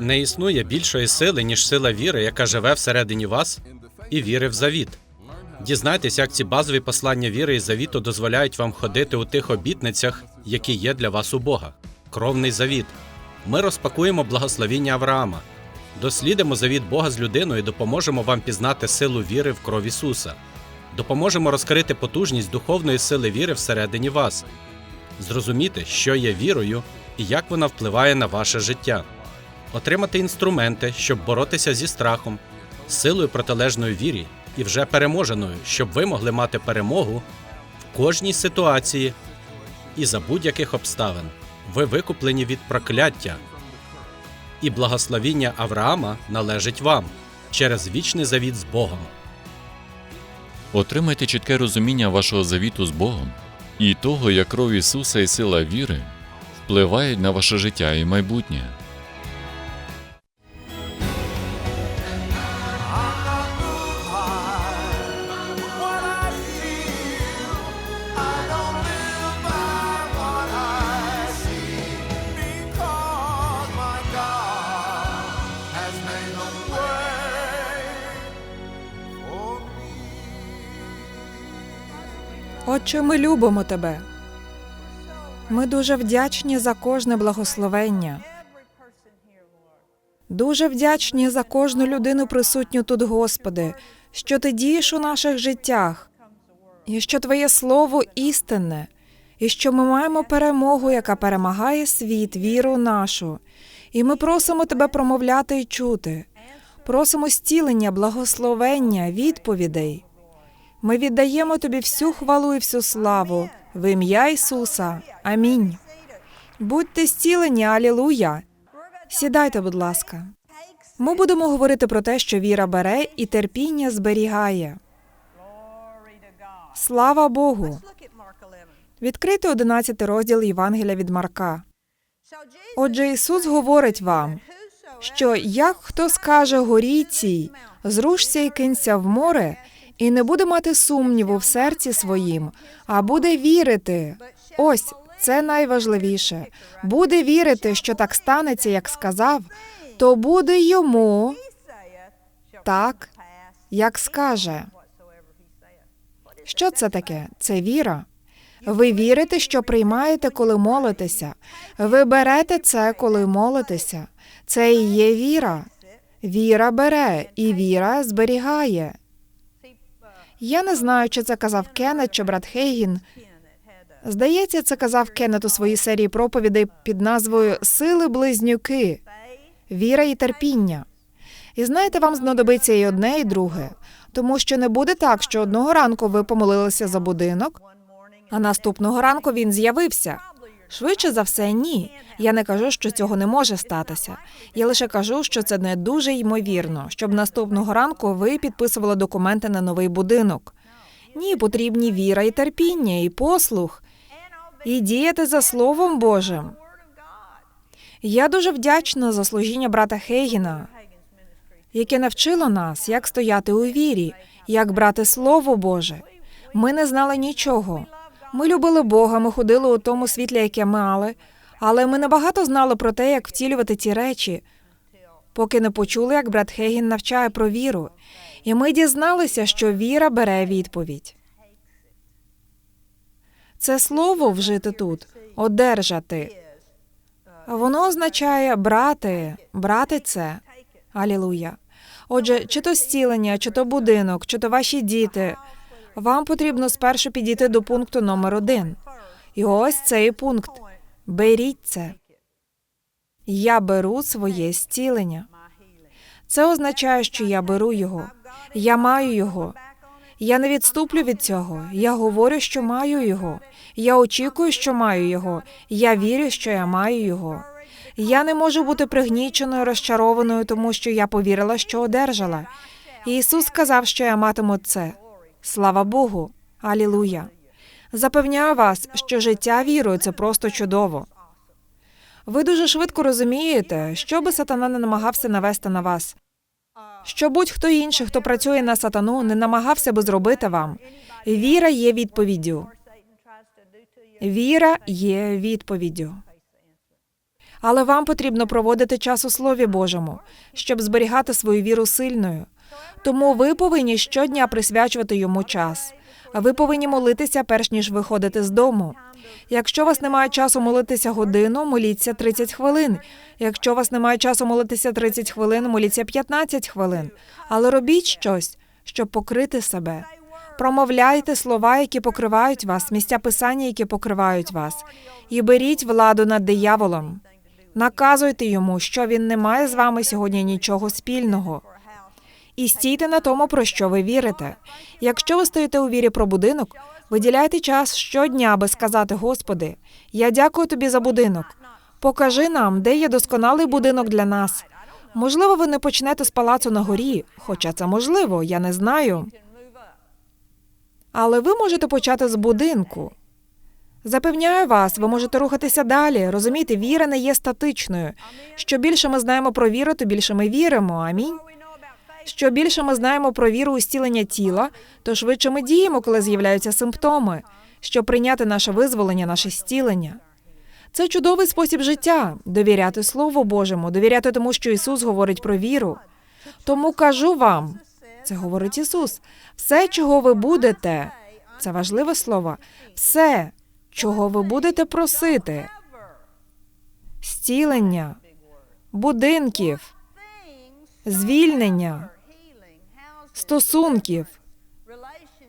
Не існує більшої сили, ніж сила віри, яка живе всередині вас, і віри в завіт. Дізнайтесь, як ці базові послання віри і завіту дозволяють вам ходити у тих обітницях, які є для вас у Бога. Кровний завіт. Ми розпакуємо благословіння Авраама, дослідимо завіт Бога з людиною і допоможемо вам пізнати силу віри в кров Ісуса. Допоможемо розкрити потужність духовної сили віри всередині вас, зрозуміти, що є вірою і як вона впливає на ваше життя, отримати інструменти, щоб боротися зі страхом, силою протилежної вірі і вже переможеною, щоб ви могли мати перемогу в кожній ситуації і за будь-яких обставин. Ви викуплені від прокляття, і благословіння Авраама належить вам через вічний завіт з Богом. Отримайте чітке розуміння вашого завіту з Богом і того, як кров Ісуса і сила віри впливають на ваше життя і майбутнє. Отче, ми любимо тебе. Ми дуже вдячні за кожне благословення. Дуже вдячні за кожну людину присутню тут, Господи, що ти дієш у наших життях, і що Твоє слово істинне, і що ми маємо перемогу, яка перемагає світ, віру нашу. І ми просимо тебе промовляти і чути. Просимо стілення, благословення, відповідей. Ми віддаємо тобі всю хвалу і всю славу в ім'я Ісуса. Амінь. Будьте зцілені, алілуя. Сідайте, будь ласка. Ми будемо говорити про те, що віра бере і терпіння зберігає. Слава Богу! Відкрити 11 розділ Євангелія від Марка. Отже, Ісус говорить вам, що як хто скаже горі цій, зрушся і кинься в море, і не буде мати сумніву в серці своїм, а буде вірити. Ось це найважливіше. Буде вірити, що так станеться, як сказав, то буде йому так, як скаже. Що це таке? Це віра. Ви вірите, що приймаєте, коли молитеся. Ви берете це, коли молитеся. Це і є віра. Віра бере, і віра зберігає. Я не знаю, чи це казав Кеннет чи брат Хейгін. Здається, це казав Кеннет у своїй серії проповідей під назвою Сили близнюки, віра і терпіння. І знаєте, вам знадобиться і одне, і друге, тому що не буде так, що одного ранку ви помолилися за будинок, а наступного ранку він з'явився. Швидше за все, ні. Я не кажу, що цього не може статися. Я лише кажу, що це не дуже ймовірно, щоб наступного ранку ви підписували документи на новий будинок. Ні, потрібні віра і терпіння, і послух, і діяти за Словом Божим. Я дуже вдячна за служіння брата Хейгіна, яке навчило нас, як стояти у вірі, як брати Слово Боже. Ми не знали нічого. Ми любили Бога, ми ходили у тому світлі, яке мали, але ми небагато знали про те, як втілювати ці речі, поки не почули, як брат Хейгін навчає про віру. І ми дізналися, що віра бере відповідь. Це слово вжити тут одержати. Воно означає брати, брати це. Алілуя. Отже, чи то зцілення, чи то будинок, чи то ваші діти. Вам потрібно спершу підійти до пункту номер один. І ось цей пункт. Беріть це. Я беру своє зцілення. Це означає, що я беру його. Я маю його. Я не відступлю від цього. Я говорю, що маю його. Я очікую, що маю його. Я вірю, що я маю його. Я не можу бути пригніченою, розчарованою, тому що я повірила, що одержала. Ісус сказав, що я матиму це. Слава Богу. Алілуя. Запевняю вас, що життя вірою це просто чудово. Ви дуже швидко розумієте, що би сатана не намагався навести на вас. Що будь-хто інший, хто працює на сатану, не намагався би зробити вам. Віра є відповіддю. Віра є відповіддю. Але вам потрібно проводити час у Слові Божому, щоб зберігати свою віру сильною. Тому ви повинні щодня присвячувати йому час. Ви повинні молитися перш ніж виходити з дому. Якщо вас немає часу молитися годину, моліться 30 хвилин. Якщо вас немає часу молитися 30 хвилин, моліться 15 хвилин. Але робіть щось, щоб покрити себе. Промовляйте слова, які покривають вас, місця писання, які покривають вас, і беріть владу над дияволом. Наказуйте йому, що він не має з вами сьогодні нічого спільного. І стійте на тому, про що ви вірите. Якщо ви стоїте у вірі про будинок, виділяйте час щодня, аби сказати: Господи, я дякую тобі за будинок. Покажи нам, де є досконалий будинок для нас. Можливо, ви не почнете з палацу на горі, хоча це можливо, я не знаю. Але ви можете почати з будинку. Запевняю вас, ви можете рухатися далі. Розумієте, віра не є статичною. Що більше ми знаємо про віру, то більше ми віримо. Амінь. Що більше ми знаємо про віру у зцілення тіла, то швидше ми діємо, коли з'являються симптоми, щоб прийняти наше визволення, наше зцілення. Це чудовий спосіб життя довіряти Слову Божому, довіряти тому, що Ісус говорить про віру. Тому кажу вам, це говорить Ісус, все, чого ви будете, це важливе слово, все, чого ви будете просити, зцілення, будинків, звільнення, стосунків,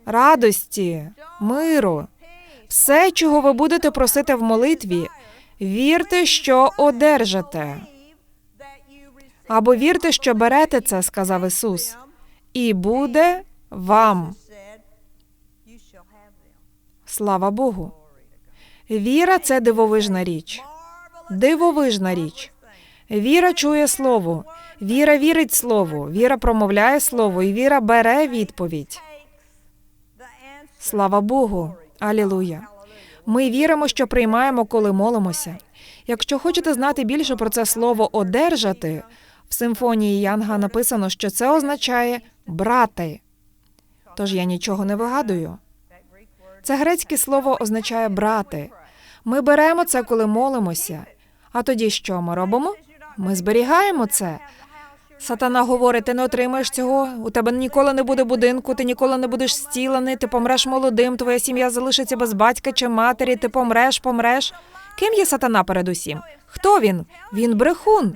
радості, миру, все, чого ви будете просити в молитві, вірте, що одержите. Або вірте, що берете це, сказав Ісус, і буде вам. Слава Богу. Віра це дивовижна річ. Дивовижна річ. Віра чує слово, віра вірить слову, віра промовляє слово, і віра бере відповідь. Слава Богу. Алілуя. Ми віримо, що приймаємо, коли молимося. Якщо хочете знати більше про це слово одержати, в симфонії Янга написано, що це означає брати. Тож я нічого не вигадую. Це грецьке слово означає брати. Ми беремо це, коли молимося. А тоді що ми робимо? Ми зберігаємо це. Сатана говорить: ти не отримаєш цього, у тебе ніколи не буде будинку, ти ніколи не будеш зцілений, ти помреш молодим, твоя сім'я залишиться без батька чи матері, ти помреш, помреш. Ким є сатана передусім? Хто він? Він брехун.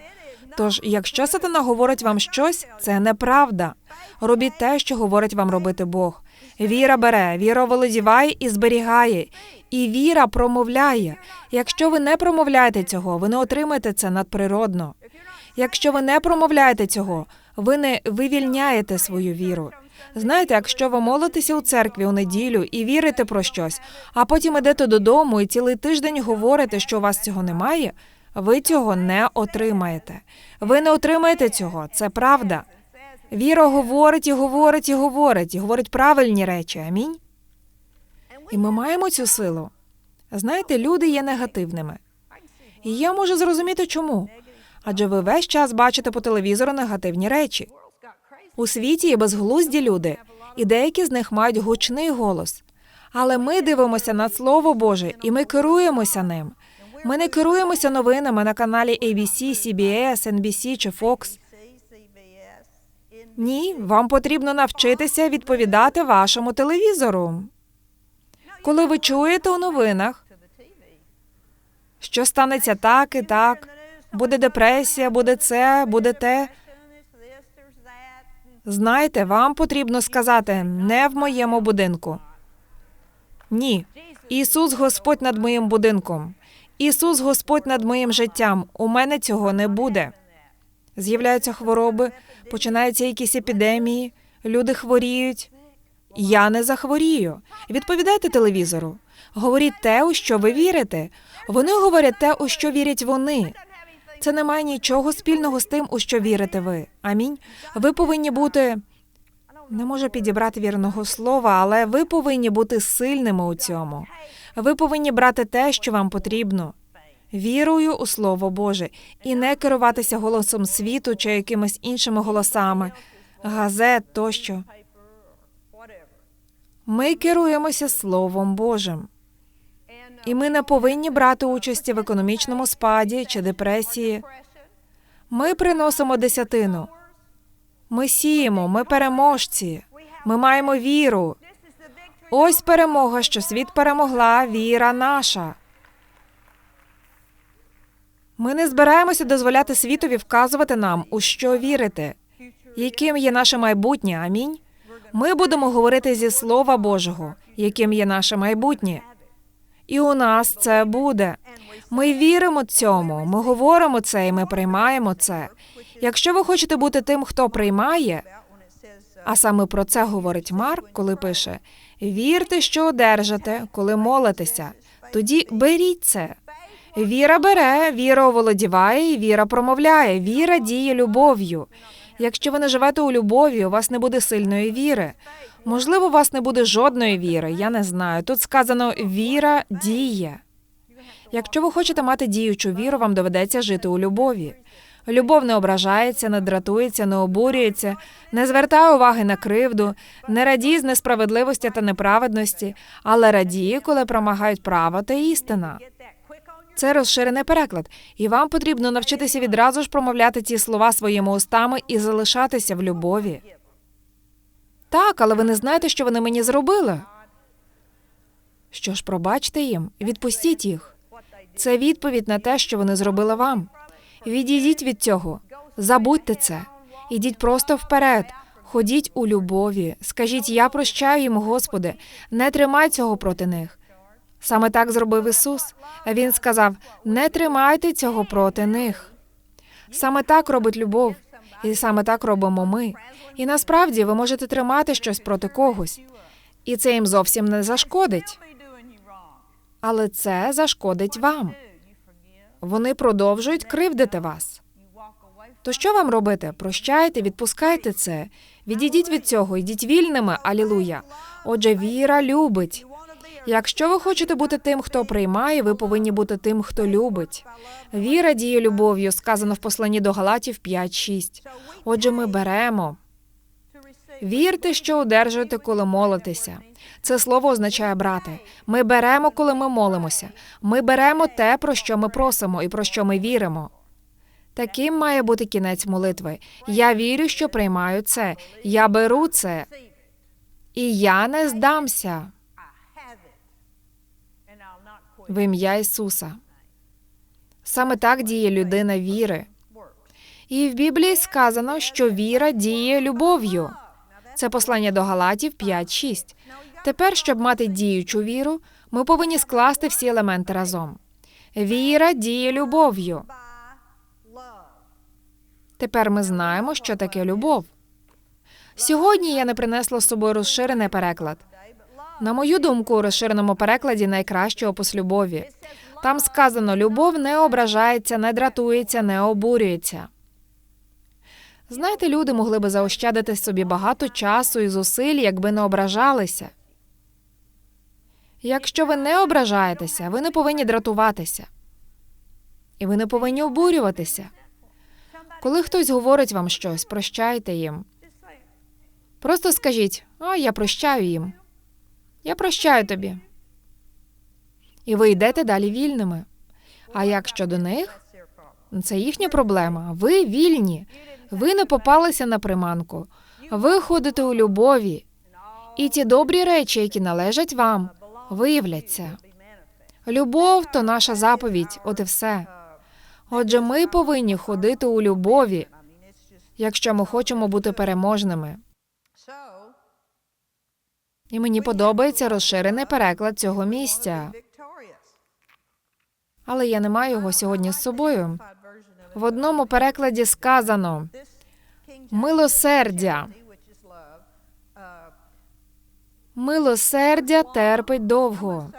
Тож, якщо сатана говорить вам щось, це неправда. Робіть те, що говорить вам робити Бог. Віра бере, віра володіває і зберігає, і віра промовляє. Якщо ви не промовляєте цього, ви не отримаєте це надприродно. Якщо ви не промовляєте цього, ви не вивільняєте свою віру. Знаєте, якщо ви молитеся у церкві у неділю і вірите про щось, а потім ідете додому і цілий тиждень говорите, що у вас цього немає, ви цього не отримаєте. Ви не отримаєте цього, це правда. Віра говорить і говорить і говорить, і говорить правильні речі. Амінь. І ми маємо цю силу. Знаєте, люди є негативними. І я можу зрозуміти, чому. Адже ви весь час бачите по телевізору негативні речі. У світі є безглузді люди, і деякі з них мають гучний голос. Але ми дивимося на Слово Боже, і ми керуємося ним. Ми не керуємося новинами на каналі ABC, CBS, NBC чи Fox. Ні, вам потрібно навчитися відповідати вашому телевізору. Коли ви чуєте у новинах, що станеться так і так, буде депресія, буде це, буде те. Знаєте, вам потрібно сказати не в моєму будинку. Ні. Ісус Господь над моїм будинком. Ісус Господь над моїм життям. У мене цього не буде. З'являються хвороби, починаються якісь епідемії, люди хворіють. Я не захворію. Відповідайте телевізору. Говоріть те, у що ви вірите. Вони говорять те, у що вірять вони. Це не має нічого спільного з тим, у що вірите ви. Амінь. Ви повинні бути. Не можу підібрати вірного слова, але ви повинні бути сильними у цьому. Ви повинні брати те, що вам потрібно. Вірою у Слово Боже і не керуватися голосом світу чи якимись іншими голосами, газет тощо. Ми керуємося Словом Божим. І ми не повинні брати участі в економічному спаді чи депресії. Ми приносимо десятину. Ми сіємо, ми переможці. Ми маємо віру. Ось перемога, що світ перемогла, віра наша. Ми не збираємося дозволяти світові вказувати нам, у що вірити, яким є наше майбутнє. Амінь. Ми будемо говорити зі Слова Божого, яким є наше майбутнє. І у нас це буде. Ми віримо цьому, ми говоримо це і ми приймаємо це. Якщо ви хочете бути тим, хто приймає, а саме про це говорить Марк, коли пише: вірте, що одержите, коли молитеся. Тоді беріть це. Віра бере, віра оволодіває, і віра промовляє. Віра діє любов'ю. Якщо ви не живете у любові, у вас не буде сильної віри. Можливо, у вас не буде жодної віри. Я не знаю. Тут сказано віра діє. Якщо ви хочете мати діючу віру, вам доведеться жити у любові. Любов не ображається, не дратується, не обурюється, не звертає уваги на кривду, не радіє з несправедливості та неправедності, але радіє, коли промагають право та істина. Це розширений переклад, і вам потрібно навчитися відразу ж промовляти ці слова своїми устами і залишатися в любові. Так, але ви не знаєте, що вони мені зробили. Що ж, пробачте їм, відпустіть їх. Це відповідь на те, що вони зробили вам. Відійдіть від цього, забудьте це. Ідіть просто вперед. Ходіть у любові. Скажіть, я прощаю їм, Господи, не тримай цього проти них. Саме так зробив Ісус. Він сказав: не тримайте цього проти них. Саме так робить любов, і саме так робимо ми. І насправді ви можете тримати щось проти когось, і це їм зовсім не зашкодить. Але це зашкодить вам. Вони продовжують кривдити вас. То що вам робити? Прощайте, відпускайте це. Відійдіть від цього, йдіть вільними, алілуя. Отже, віра любить. Якщо ви хочете бути тим, хто приймає, ви повинні бути тим, хто любить. Віра діє любов'ю, сказано в посланні до Галатів 5.6. Отже, ми беремо. Вірте, що одержуєте, коли молитеся. Це слово означає брати. Ми беремо, коли ми молимося. Ми беремо те, про що ми просимо і про що ми віримо. Таким має бути кінець молитви. Я вірю, що приймаю це. Я беру це, і я не здамся в ім'я Ісуса. Саме так діє людина віри. І в Біблії сказано, що віра діє любов'ю. Це послання до Галатів 5.6. Тепер, щоб мати діючу віру, ми повинні скласти всі елементи разом. Віра діє любов'ю. Тепер ми знаємо, що таке любов. Сьогодні я не принесла з собою розширений переклад. На мою думку, у розширеному перекладі найкраще опис любові. Там сказано: любов не ображається, не дратується, не обурюється. Знаєте, люди могли би заощадити собі багато часу і зусиль, якби не ображалися. Якщо ви не ображаєтеся, ви не повинні дратуватися. І ви не повинні обурюватися. Коли хтось говорить вам щось, прощайте їм. Просто скажіть: а я прощаю їм. Я прощаю тобі. І ви йдете далі вільними. А як щодо них, це їхня проблема. Ви вільні. Ви не попалися на приманку. Ви ходите у любові. І ті добрі речі, які належать вам, виявляться. Любов то наша заповідь, от і все. Отже, ми повинні ходити у любові, якщо ми хочемо бути переможними. І мені подобається розширений переклад цього місця. Але я не маю його сьогодні з собою. В одному перекладі сказано милосердя. Милосердя терпить довго.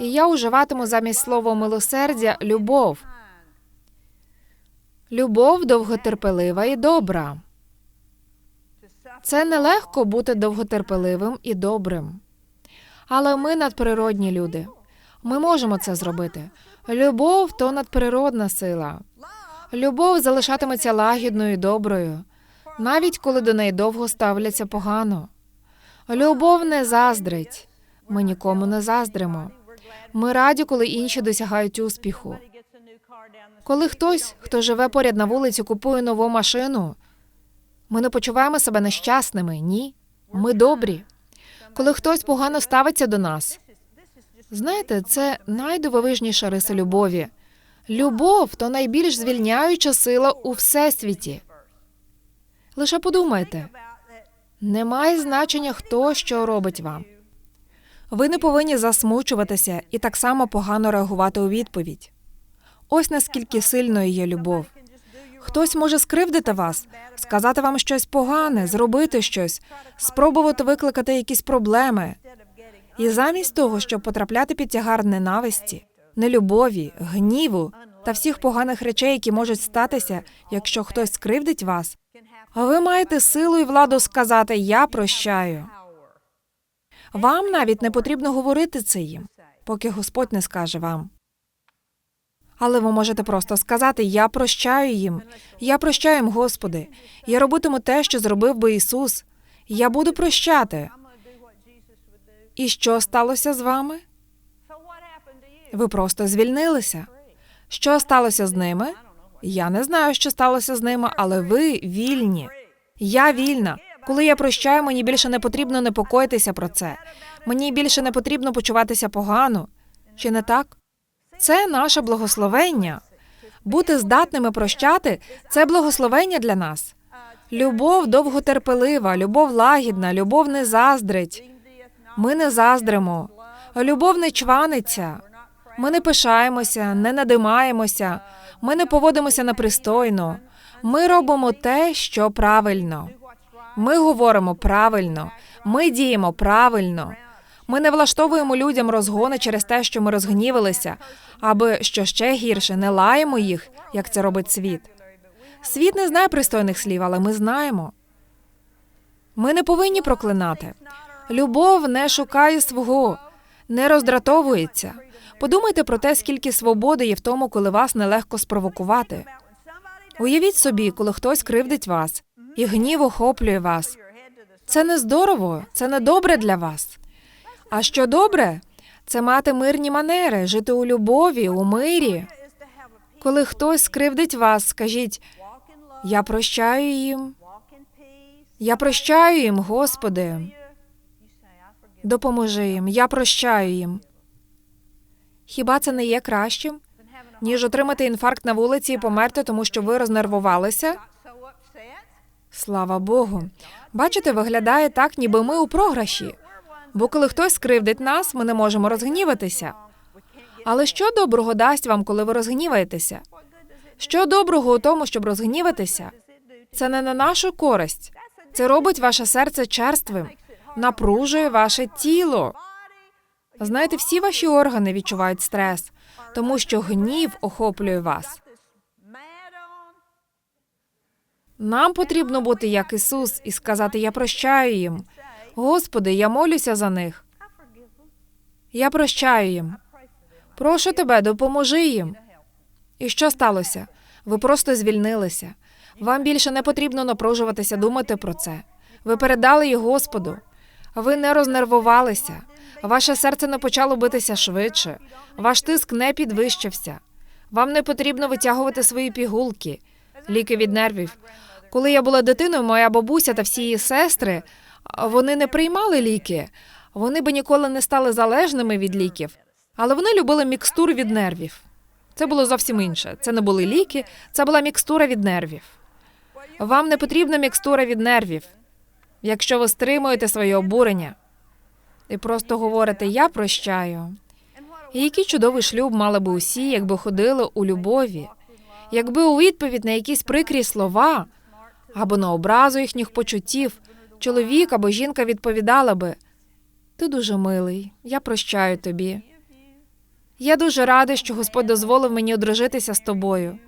І я уживатиму замість слова милосердя любов. Любов довготерпелива і добра. Це нелегко бути довготерпеливим і добрим. Але ми надприродні люди. Ми можемо це зробити. Любов то надприродна сила. Любов залишатиметься лагідною і доброю, навіть коли до неї довго ставляться погано. Любов не заздрить. Ми нікому не заздримо. Ми раді, коли інші досягають успіху. Коли хтось, хто живе поряд на вулиці, купує нову машину, ми не почуваємо себе нещасними. Ні, ми добрі. Коли хтось погано ставиться до нас, знаєте, це найдивовижніша риса любові. Любов то найбільш звільняюча сила у всесвіті. Лише подумайте, немає значення, хто що робить вам. Ви не повинні засмучуватися і так само погано реагувати у відповідь. Ось наскільки сильною є любов. Хтось може скривдити вас, сказати вам щось погане, зробити щось, спробувати викликати якісь проблеми. І замість того, щоб потрапляти під тягар ненависті, нелюбові, гніву та всіх поганих речей, які можуть статися, якщо хтось скривдить вас, ви маєте силу і владу сказати Я прощаю. Вам навіть не потрібно говорити це їм, поки Господь не скаже вам. Але ви можете просто сказати Я прощаю їм, я прощаю їм, Господи, я робитиму те, що зробив би Ісус. Я буду прощати. І що сталося з вами? Ви просто звільнилися. Що сталося з ними? Я не знаю, що сталося з ними, але ви вільні. Я вільна. Коли я прощаю, мені більше не потрібно непокоїтися про це. Мені більше не потрібно почуватися погано. Чи не так? Це наше благословення. Бути здатними прощати це благословення для нас. Любов довготерпелива, любов лагідна, любов не заздрить. Ми не заздримо. Любов не чваниться. Ми не пишаємося, не надимаємося. Ми не поводимося непристойно. Ми робимо те, що правильно. Ми говоримо правильно. Ми діємо правильно. Ми не влаштовуємо людям розгони через те, що ми розгнівалися, аби що ще гірше, не лаємо їх, як це робить світ. Світ не знає пристойних слів, але ми знаємо. Ми не повинні проклинати. Любов не шукає свого, не роздратовується. Подумайте про те, скільки свободи є в тому, коли вас нелегко спровокувати. Уявіть собі, коли хтось кривдить вас, і гнів охоплює вас. Це не здорово, це не добре для вас. А що добре, це мати мирні манери, жити у любові, у мирі. Коли хтось скривдить вас, скажіть: Я прощаю їм, я прощаю їм, Господи. Допоможи їм, я прощаю їм. Хіба це не є кращим, ніж отримати інфаркт на вулиці і померти, тому що ви рознервувалися? Слава Богу. Бачите, виглядає так, ніби ми у програші. Бо коли хтось скривдить нас, ми не можемо розгніватися. Але що доброго дасть вам, коли ви розгніваєтеся? Що доброго у тому, щоб розгніватися? Це не на нашу користь. Це робить ваше серце черствим, напружує ваше тіло. Знаєте, всі ваші органи відчувають стрес, тому що гнів охоплює вас. Нам потрібно бути як Ісус і сказати: Я прощаю їм. Господи, я молюся за них. Я прощаю їм. Прошу тебе, допоможи їм. І що сталося? Ви просто звільнилися. Вам більше не потрібно напружуватися, думати про це. Ви передали їх Господу. Ви не рознервувалися. Ваше серце не почало битися швидше. Ваш тиск не підвищився. Вам не потрібно витягувати свої пігулки, ліки від нервів. Коли я була дитиною, моя бабуся та всі її сестри вони не приймали ліки. Вони би ніколи не стали залежними від ліків, але вони любили мікстур від нервів. Це було зовсім інше. Це не були ліки, це була мікстура від нервів. Вам не потрібна мікстура від нервів, якщо ви стримуєте своє обурення і просто говорите Я прощаю. І який чудовий шлюб мали би усі, якби ходили у любові, якби у відповідь на якісь прикрі слова або на образу їхніх почуттів чоловік або жінка відповідала би Ти дуже милий, я прощаю тобі. Я дуже радий, що Господь дозволив мені одружитися з тобою.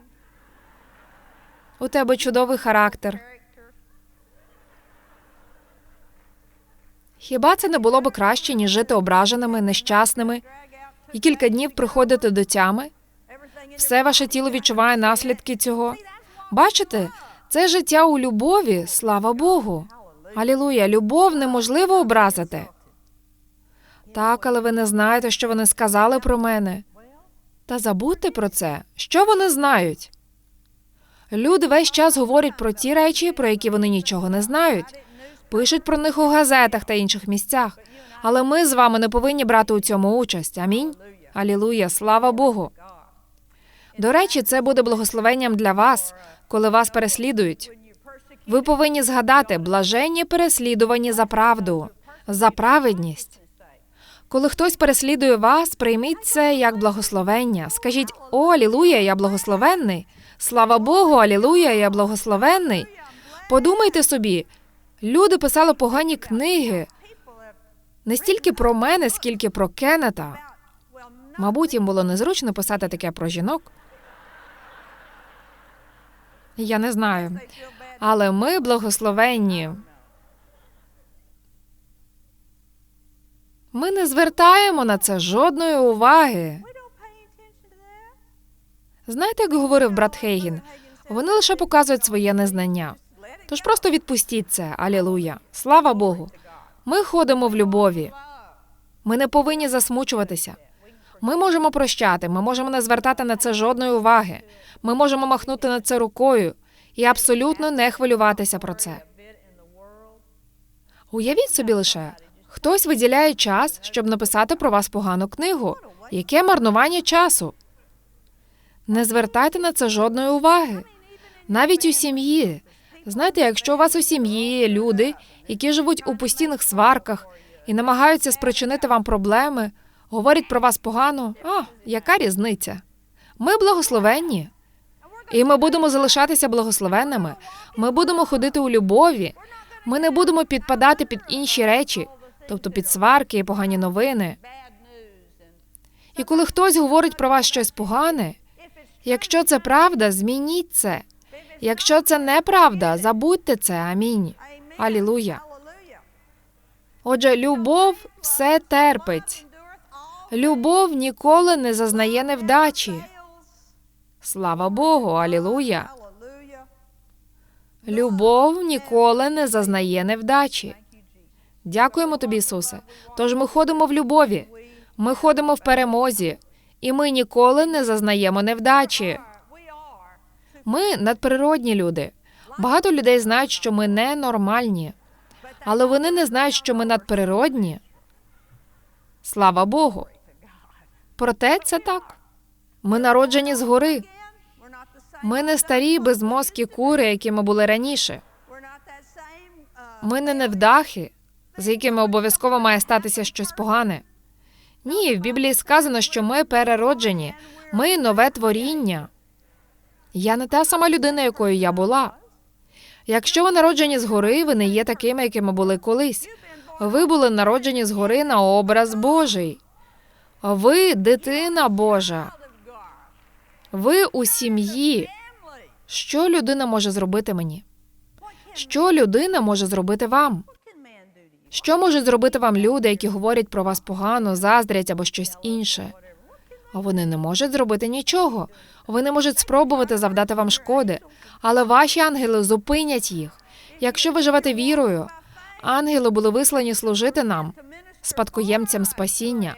У тебе чудовий характер. Хіба це не було б краще, ніж жити ображеними, нещасними і кілька днів приходити до тями? Все ваше тіло відчуває наслідки цього. Бачите, це життя у любові, слава Богу. Алілуя, любов неможливо образити. Так, але ви не знаєте, що вони сказали про мене. Та забудьте про це. Що вони знають? Люди весь час говорять про ті речі, про які вони нічого не знають. Пишуть про них у газетах та інших місцях. Але ми з вами не повинні брати у цьому участь. Амінь. Алілуя, слава Богу. До речі, це буде благословенням для вас, коли вас переслідують. Ви повинні згадати блаженні переслідувані за правду, за праведність. Коли хтось переслідує вас, прийміть це як благословення. Скажіть: О, алілуя, я благословенний. Слава Богу, алілуя, я благословенний. Подумайте собі, люди писали погані книги не стільки про мене, скільки про Кеннета. Мабуть, їм було незручно писати таке про жінок. Я не знаю. Але ми благословенні. Ми не звертаємо на це жодної уваги. Знаєте, як говорив брат Хейгін, вони лише показують своє незнання. Тож просто відпустіть це, алілуя. Слава Богу. Ми ходимо в любові. Ми не повинні засмучуватися. Ми можемо прощати, ми можемо не звертати на це жодної уваги. Ми можемо махнути на це рукою і абсолютно не хвилюватися про це. Уявіть собі лише, хтось виділяє час, щоб написати про вас погану книгу. Яке марнування часу? Не звертайте на це жодної уваги. Навіть у сім'ї. Знаєте, якщо у вас у сім'ї є люди, які живуть у постійних сварках і намагаються спричинити вам проблеми, говорять про вас погано, а яка різниця? Ми благословенні. І ми будемо залишатися благословенними. Ми будемо ходити у любові. Ми не будемо підпадати під інші речі, тобто під сварки і погані новини. І коли хтось говорить про вас щось погане, якщо це правда, змініть це. Якщо це неправда, забудьте це. Амінь. Алілуя. Отже, любов все терпить. Любов ніколи не зазнає невдачі. Слава Богу, алілуя. Любов ніколи не зазнає невдачі. Дякуємо тобі, Ісусе. Тож ми ходимо в любові, ми ходимо в перемозі, і ми ніколи не зазнаємо невдачі. Ми надприродні люди. Багато людей знають, що ми ненормальні, але вони не знають, що ми надприродні. Слава Богу. Проте це так. Ми народжені згори. Ми не старі безмозкі кури, якими були раніше. Ми не невдахи, з якими обов'язково має статися щось погане. Ні, в Біблії сказано, що ми перероджені, ми нове творіння. Я не та сама людина, якою я була. Якщо ви народжені згори, ви не є такими, якими були колись. Ви були народжені згори на образ Божий. Ви дитина Божа. Ви у сім'ї. Що людина може зробити мені? Що людина може зробити вам? Що можуть зробити вам люди, які говорять про вас погано, заздрять або щось інше? Вони не можуть зробити нічого. Вони можуть спробувати завдати вам шкоди, але ваші ангели зупинять їх. Якщо ви живете вірою, ангели були вислані служити нам, спадкоємцям спасіння,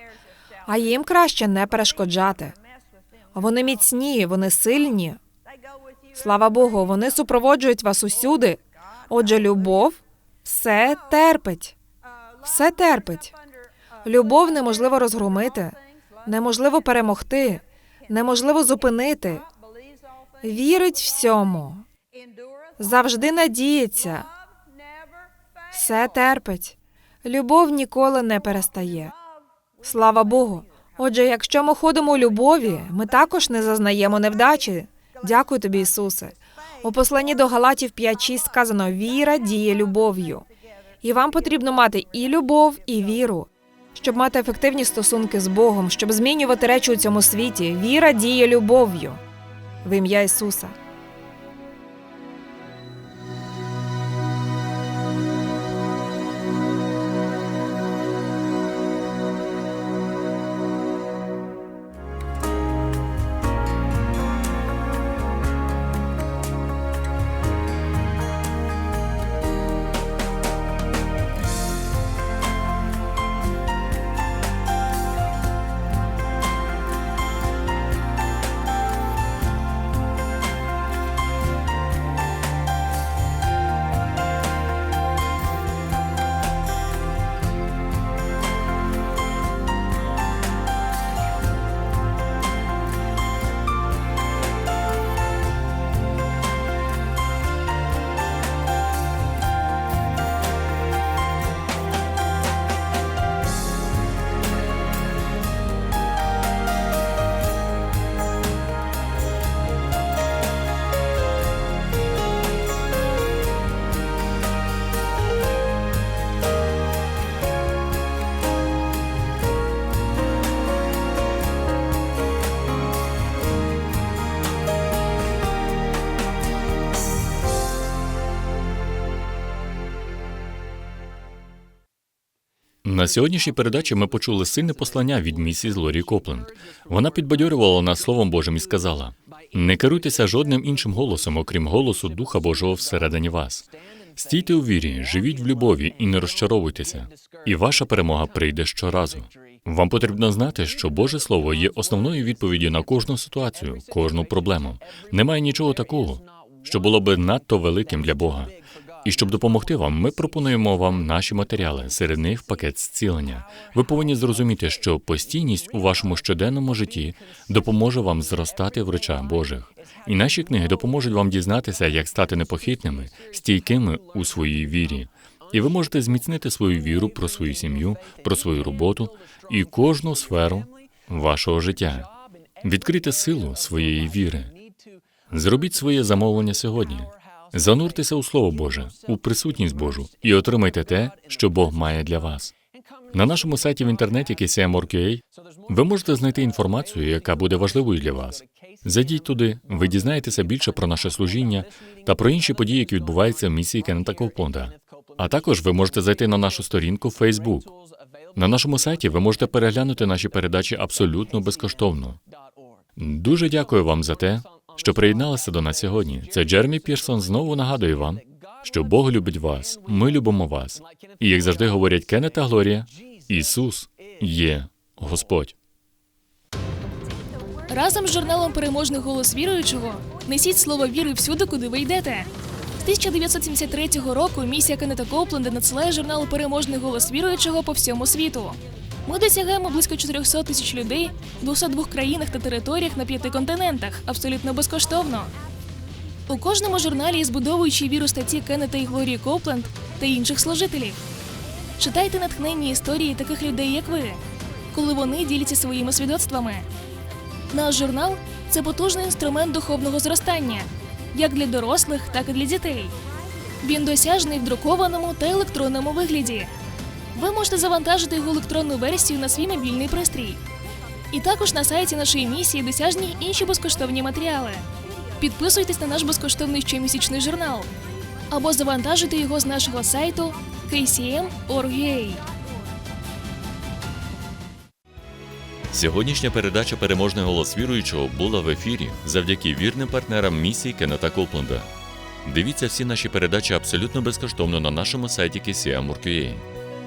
а їм краще не перешкоджати. Вони міцні, вони сильні. Слава Богу, вони супроводжують вас усюди. Отже, любов все терпить, все терпить. Любов неможливо розгромити, неможливо перемогти, неможливо зупинити. Вірить всьому, завжди надіється, все терпить. Любов ніколи не перестає. Слава Богу. Отже, якщо ми ходимо у любові, ми також не зазнаємо невдачі. Дякую тобі, Ісусе. У посланні до Галатів 5.6 сказано: віра діє любов'ю. І вам потрібно мати і любов, і віру. Щоб мати ефективні стосунки з Богом, щоб змінювати речі у цьому світі, віра діє любов'ю. В ім'я Ісуса. На сьогоднішній передачі ми почули сильне послання від місіс Лорі Копленд. Вона підбадьорювала нас Словом Божим і сказала: не керуйтеся жодним іншим голосом, окрім голосу Духа Божого всередині вас. Стійте у вірі, живіть в любові і не розчаровуйтеся. І ваша перемога прийде щоразу. Вам потрібно знати, що Боже Слово є основною відповіддю на кожну ситуацію, кожну проблему. Немає нічого такого, що було би надто великим для Бога. І щоб допомогти вам, ми пропонуємо вам наші матеріали, серед них пакет зцілення. Ви повинні зрозуміти, що постійність у вашому щоденному житті допоможе вам зростати в речах Божих. І наші книги допоможуть вам дізнатися, як стати непохитними, стійкими у своїй вірі. І ви можете зміцнити свою віру про свою сім'ю, про свою роботу і кожну сферу вашого життя. Відкрийте силу своєї віри. Зробіть своє замовлення сьогодні. Зануртеся у Слово Боже, у присутність Божу і отримайте те, що Бог має для вас. На нашому сайті в інтернеті KCM.org.ua ви можете знайти інформацію, яка буде важливою для вас. Зайдіть туди, ви дізнаєтеся більше про наше служіння та про інші події, які відбуваються в місії Кеннета Ковпонда. А також ви можете зайти на нашу сторінку в Facebook. На нашому сайті ви можете переглянути наші передачі абсолютно безкоштовно. Дуже дякую вам за те, що приєдналися до нас сьогодні. Це Джермі Пірсон знову нагадує вам, що Бог любить вас, ми любимо вас. І як завжди говорять Кеннет та Глорія, Ісус є Господь. Разом з журналом Переможний голос віруючого несіть слово віри всюди, куди ви йдете. З 1973 року місія Кеннета Копленда надсилає журнал Переможний голос віруючого по всьому світу. Ми досягаємо близько 400 тисяч людей в 202 країнах та територіях на п'яти континентах абсолютно безкоштовно. У кожному журналі є збудовуючі віру статті Кеннета і Глорії Копленд та інших служителів. Читайте натхненні історії таких людей, як ви, коли вони діляться своїми свідоцтвами. Наш журнал це потужний інструмент духовного зростання, як для дорослих, так і для дітей. Він досяжний в друкованому та електронному вигляді. Ви можете завантажити його електронну версію на свій мобільний пристрій. І також на сайті нашої місії досяжні інші безкоштовні матеріали. Підписуйтесь на наш безкоштовний щомісячний журнал або завантажуйте його з нашого сайту kcm.org.ua. Сьогоднішня передача Переможний голос віруючого була в ефірі завдяки вірним партнерам місії Кеннета Копленда. Дивіться всі наші передачі абсолютно безкоштовно на нашому сайті KCM.org.ua.